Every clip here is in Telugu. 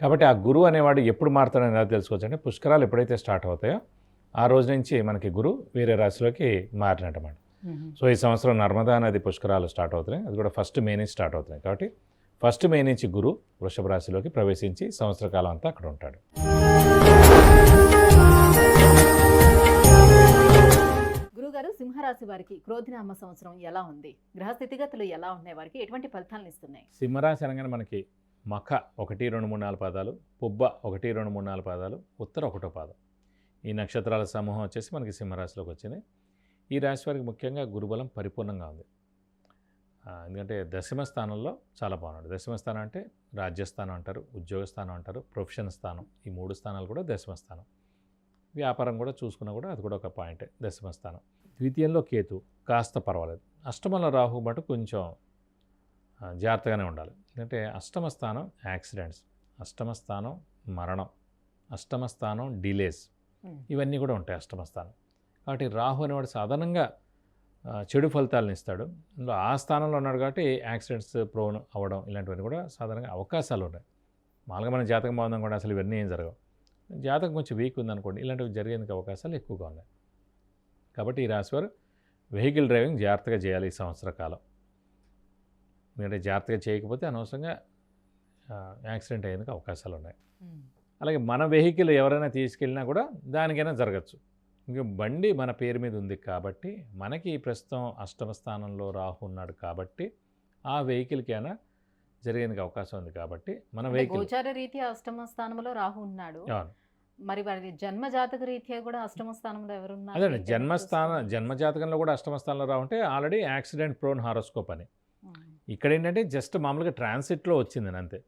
కాబట్టి ఆ గురువు అనేవాడు ఎప్పుడు మారుతాడని ఎలా తెలుసుకోవచ్చు అంటే పుష్కరాలు ఎప్పుడైతే స్టార్ట్ అవుతాయో ఆ రోజు నుంచి మనకి గురువు వేరే రాశిలోకి మారినట్టమాట. సో ఈ సంవత్సరం నర్మదా నది పుష్కరాలు స్టార్ట్ అవుతున్నాయి. అది కూడా ఫస్ట్ మే నుంచి స్టార్ట్ అవుతున్నాయి. కాబట్టి ఫస్ట్ మే నుంచి గురు వృషభ రాశిలోకి ప్రవేశించి సంవత్సర కాలం అంతా అక్కడ ఉంటాడు. గురుగారు సింహరాశి వారికి క్రోధినామ సంవత్సరం ఎలా ఉంది? గ్రహ స్థితిగతులు ఎలా ఉన్నాయి? వారికి ఎటువంటి ఫలితాలను ఇస్తున్నాయి? సింహరాశి అనగానే మనకి మఖ ఒకటి రెండు మూడు నాలుగు పాదాలు పుబ్బ ఒకటి రెండు మూడు నాలుగు పాదాలు ఉత్తర ఒకటో పాదం. ఈ నక్షత్రాల సమూహం వచ్చేసి మనకి సింహరాశిలోకి వచ్చింది. ఈ రాశి వారికి ముఖ్యంగా గురుబలం పరిపూర్ణంగా ఉంది. ఎందుకంటే దశమ స్థానంలో చాలా బాగున్నాడు. దశమ స్థానం అంటే రాజ్యస్థానం అంటారు ఉద్యోగ స్థానం అంటారు ప్రొఫెషన్ స్థానం. ఈ మూడు స్థానాలు కూడా దశమ స్థానం. వ్యాపారం కూడా చూసుకున్నా కూడా అది కూడా ఒక పాయింటే దశమ స్థానం. ద్వితీయంలో కేతు కాస్త పర్వాలేదు. అష్టమంలో రాహు మటు కొంచెం జాగ్రత్తగానే ఉండాలి. ఎందుకంటే అష్టమ స్థానం యాక్సిడెంట్స్ అష్టమ స్థానం మరణం అష్టమ స్థానం డిలేస్. ఇవన్నీ కూడా ఉంటాయి అష్టమ స్థానం. కాబట్టి రాహు అనేవాడు సాధారణంగా చెడు ఫలితాలను ఇస్తాడు. అందులో ఆ స్థానంలో ఉన్నాడు కాబట్టి యాక్సిడెంట్స్ ప్రోన్ అవ్వడం ఇలాంటివన్నీ కూడా సాధారణంగా అవకాశాలు ఉన్నాయి. మామూలుగా మన జాతకం బాగుందాం కూడా అసలు ఇవన్నీ ఏం జరగవు. జాతకం కొంచెం వీక్ ఉందనుకోండి ఇలాంటివి జరిగేందుకు అవకాశాలు ఎక్కువగా ఉన్నాయి. కాబట్టి ఈ రాశివారు వెహికల్ డ్రైవింగ్ జాగ్రత్తగా చేయాలి ఈ సంవత్సర కాలం. ఎందుకంటే జాగ్రత్తగా చేయకపోతే అనవసరంగా యాక్సిడెంట్ అయ్యేందుకు అవకాశాలు ఉన్నాయి అలాగే మన వెహికల్ ఎవరైనా తీసుకెళ్ళినా కూడా దానికైనా జరగచ్చు. ఇంకా బండి మన పేరు మీద ఉంది కాబట్టి మనకి ప్రస్తుతం అష్టమ స్థానంలో రాహు ఉన్నాడు కాబట్టి ఆ వెహికల్కైనా జరిగేందుకు అవకాశం ఉంది కాబట్టి మన అంటే వెహికల్ గోచార రీత్యా అష్టమ స్థానంలో రాహు ఉన్నాడు. మరి వారి జన్మ జాతక రీత్యా కూడా అష్టమ స్థానంలో ఎవరున్నారు? అదే జన్మస్థాన చూసుకోవాలి? జన్మజాతకంలో కూడా అష్టమ స్థానంలో రావంటే ఆల్రెడీ యాక్సిడెంట్ ప్రోన్ హారోస్కోప్ అని. ఇక్కడ ఏంటంటే జస్ట్ మామూలుగా ట్రాన్సిట్లో వచ్చింది అంతే.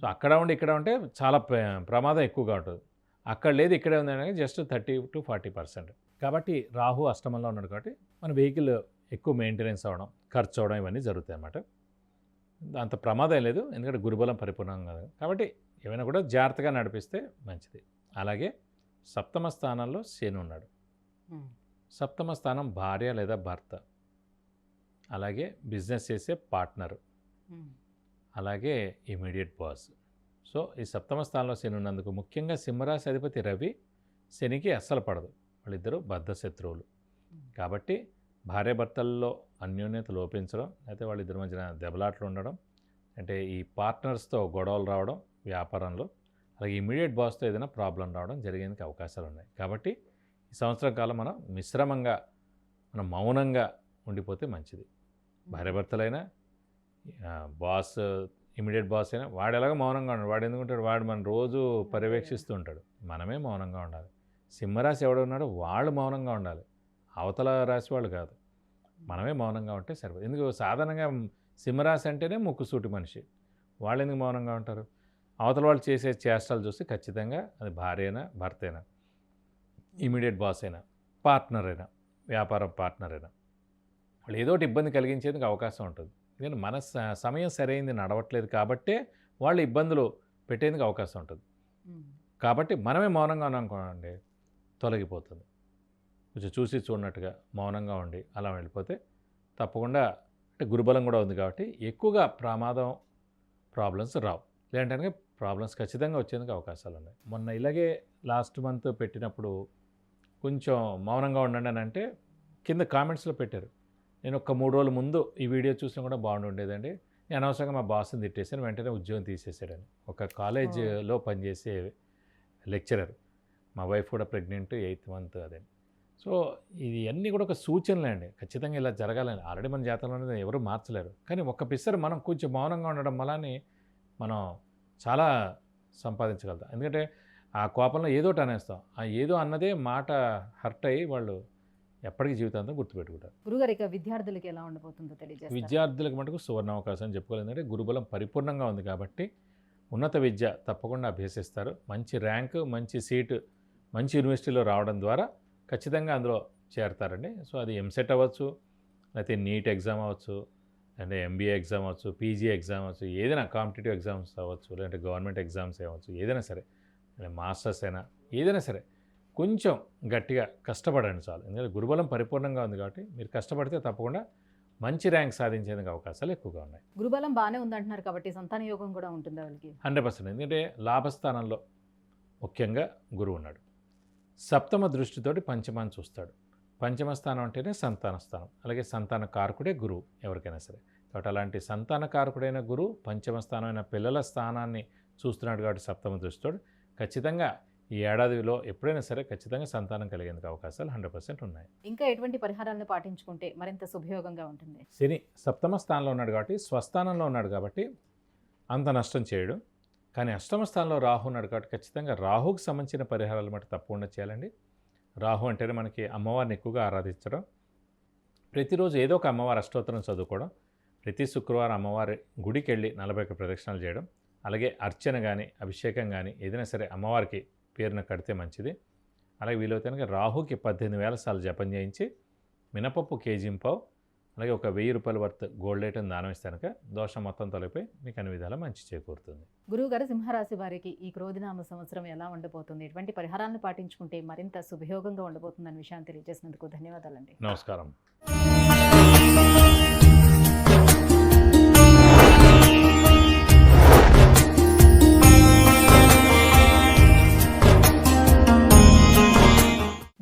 సో అక్కడ ఉండి ఇక్కడ ఉంటే చాలా ప్ర- ప్రమాదం ఎక్కువగా ఉంటుంది. అక్కడ లేదు ఇక్కడే ఉంది అనేది just thirty to forty percent. కాబట్టి రాహు అష్టమంలో ఉన్నాడు కాబట్టి మన వెహికల్ ఎక్కువ మెయింటెనెన్స్ అవ్వడం ఖర్చు అవడం ఇవన్నీ జరుగుతాయి అన్నమాట. అంత ప్రమాదం లేదు ఎందుకంటే గురుబలం పరిపూర్ణంగా కాదు కాబట్టి ఏమైనా కూడా జాగ్రత్తగా నడిపిస్తే మంచిది. అలాగే సప్తమ స్థానంలో శని ఉన్నాడు. సప్తమ స్థానం భార్య లేదా భర్త. అలాగే బిజినెస్ చేసే పార్ట్నర్. అలాగే ఇమీడియట్ బాస్. సో ఈ సప్తమ స్థానంలో శని ఉన్నందుకు ముఖ్యంగా సింహరాశి అధిపతి రవి శనికి అస్సలు పడదు. వాళ్ళిద్దరూ బద్ధ శత్రువులు. కాబట్టి భార్యాభర్తల్లో అన్యోన్యత లోపించడం అయితే వాళ్ళిద్దరి మధ్యన దెబ్బలాట్లు ఉండడం అంటే ఈ పార్ట్నర్స్తో గొడవలు రావడం వ్యాపారంలో అలాగే ఇమీడియట్ బాస్తో ఏదైనా ప్రాబ్లం రావడం జరిగేందుకు అవకాశాలు ఉన్నాయి. కాబట్టి ఈ సంవత్సరం కాలం మనం మిశ్రమంగా మనం మౌనంగా ఉండిపోతే మంచిది. భార్యాభర్తలైనా బాస్ ఇమీడియట్ బాస్ అయినా వాడు ఎలాగో మౌనంగా ఉన్నాడు. వాడు ఎందుకుంటాడు వాడు మన రోజు పర్యవేక్షిస్తూ ఉంటాడు. మనమే మౌనంగా ఉండాలి. సింహరాశి ఎవడు ఉన్నాడో వాళ్ళు మౌనంగా ఉండాలి. అవతల రాశి వాళ్ళు కాదు. మనమే మౌనంగా ఉంటే సరిపోదు ఎందుకు సాధారణంగా సింహరాశి అంటేనే ముక్కుసూటి మనిషి. వాళ్ళు ఎందుకు మౌనంగా ఉంటారు? అవతల వాళ్ళు చేసే చేష్టలు చూసి ఖచ్చితంగా అది భార్య అయినా భర్త అయినా ఇమీడియట్ బాస్ అయినా పార్ట్నర్ అయినా వ్యాపారం పార్ట్నర్ అయినా. వాళ్ళు ఏదో ఒకటి ఇబ్బంది కలిగించేందుకు అవకాశం ఉంటుంది. ఎందుకంటే మన సమయం సరైంది నడవట్లేదు కాబట్టే వాళ్ళు ఇబ్బందులు పెట్టేందుకు అవకాశం ఉంటుంది. కాబట్టి మనమే మౌనంగా ఉన్నాం అనుకోండి తొలగిపోతుంది. కొంచెం చూసి చూడనట్టుగా మౌనంగా ఉండి అలా వెళ్ళిపోతే తప్పకుండా అంటే గురుబలం కూడా ఉంది కాబట్టి ఎక్కువగా ప్రమాదం ప్రాబ్లమ్స్ రావు. లేదంటే ప్రాబ్లమ్స్ ఖచ్చితంగా వచ్చేందుకు అవకాశాలు ఉన్నాయి. మొన్న ఇలాగే లాస్ట్ మంత్ పెట్టినప్పుడు కొంచెం మౌనంగా ఉండండి అని అంటే కింద కామెంట్స్లో పెట్టారు. నేను ఒక మూడు రోజుల ముందు ఈ వీడియో చూసినా కూడా బాగుండి ఉండేదండి నేను అనవసరంగా మా బాస్ని తిట్టేసాను వెంటనే ఉద్యోగం తీసేసాడని ఒక కాలేజ్లో పనిచేసే లెక్చరర్. మా వైఫ్ కూడా ప్రెగ్నెంట్ ఎయిత్ మంత్ అదే. సో ఇది అన్నీ కూడా ఒక సూచనలే అండి. ఖచ్చితంగా ఇలా జరగాలని. ఆల్రెడీ మన జాతకంలో ఎవరు మార్చలేరు. కానీ ఒక్క పిసరు మనం కొంచెం మౌనంగా ఉండడం వల్లనే మనం చాలా సంపాదించగలుగుతాం. ఎందుకంటే ఆ కోపంలో ఏదో అనేస్తాం. ఆ ఏదో అన్నదే మాట హర్ట్ అయ్యి వాళ్ళు ఎప్పటికీ జీవితాంతం గుర్తుపెట్టుకుంటారు. గురుగారు ఇక విద్యార్థులకి ఎలా ఉండబోతుందో తెలియజేస్తారు? విద్యార్థులకు మటుకు సువర్ణ అవకాశం చెప్పుకోలేదు ఎందుకంటే గురుబలం పరిపూర్ణంగా ఉంది కాబట్టి ఉన్నత విద్య తప్పకుండా అభ్యసిస్తారు. మంచి ర్యాంకు మంచి సీటు మంచి యూనివర్సిటీలో రావడం ద్వారా ఖచ్చితంగా అందులో చేరతారండి. సో అది ఎంసెట్ అవ్వచ్చు లేకపోతే నీట్ ఎగ్జామ్ అవ్వచ్చు అంటే ఎంబీఏ ఎగ్జామ్ అవ్వచ్చు పీజీ ఎగ్జామ్ అవ్వచ్చు ఏదైనా కాంపిటేటివ్ ఎగ్జామ్స్ అవ్వచ్చు లేదంటే గవర్నమెంట్ ఎగ్జామ్స్ అవ్వచ్చు ఏదైనా సరే మాస్టర్స్ అయినా ఏదైనా సరే. కొంచెం గట్టిగా కష్టపడండి చాలు. ఎందుకంటే గురుబలం పరిపూర్ణంగా ఉంది కాబట్టి మీరు కష్టపడితే తప్పకుండా మంచి ర్యాంక్ సాధించేందుకు అవకాశాలు ఎక్కువగా ఉన్నాయి. గురుబలం బాగానే ఉందంటున్నారు కాబట్టి సంతాన యోగం కూడా ఉంటుంది వాళ్ళకి. Hundred percent. ఎందుకంటే లాభస్థానంలో ముఖ్యంగా గురువు ఉన్నాడు. సప్తమ దృష్టితోటి పంచమాన్ని చూస్తాడు. పంచమ స్థానం అంటేనే సంతాన స్థానం. అలాగే సంతాన కారకుడే గురువు ఎవరికైనా సరే. కాబట్టి అలాంటి సంతాన కారకుడైన గురువు పంచమ స్థానమైన పిల్లల స్థానాన్ని చూస్తున్నాడు కాబట్టి సప్తమ దృష్టితోడు. ఖచ్చితంగా ఈ ఏడాదిలో ఎప్పుడైనా సరే ఖచ్చితంగా సంతానం కలిగేందుకు అవకాశాలు హండ్రెడ్ పర్సెంట్ ఉన్నాయి. ఇంకా ఎటువంటి పరిహారాలను పాటించుకుంటే మరింత శుభయోగంగా ఉంటుంది? శని సప్తమ స్థానంలో ఉన్నాడు కాబట్టి స్వస్థానంలో ఉన్నాడు కాబట్టి అంత నష్టం చేయడు. కానీ అష్టమ స్థానంలో రాహు ఉన్నాడు కాబట్టి ఖచ్చితంగా రాహుకు సంబంధించిన పరిహారాలు మటు తప్పకుండా చేయాలండి. రాహు అంటేనే మనకి అమ్మవారిని ఎక్కువగా ఆరాధించడం. ప్రతిరోజు ఏదో ఒక అమ్మవారి అష్టోత్తరం చదువుకోవడం. ప్రతి శుక్రవారం అమ్మవారి గుడికి వెళ్ళి నలభై ఒక్క ప్రదక్షిణాలు చేయడం. అలాగే అర్చన కానీ అభిషేకం కానీ ఏదైనా సరే అమ్మవారికి పేరున కడితే మంచిది. అలాగే వీలైతే కనుక రాహుకి పద్దెనిమిది వేల సార్లు జపం చేయించి మినపప్పు కేజీంపావు అలాగే ఒక వెయ్యి రూపాయల వర్త్ గోల్డ్ ఐటమ్ దానం కనుక దోషం మొత్తం తొలగిపోయి మీకు అన్ని విధాలా మంచి చేకూరుతుంది. గురువు గారు సింహరాశి వారికి ఈ క్రోధినామ సంవత్సరం ఎలా ఉండబోతుంది? ఎటువంటి పరిహారాలను పాటించుకుంటే మరింత శుభయోగంగా ఉండబోతుందన్న విషయాన్ని తెలియజేసినందుకు ధన్యవాదాలండి. నమస్కారం.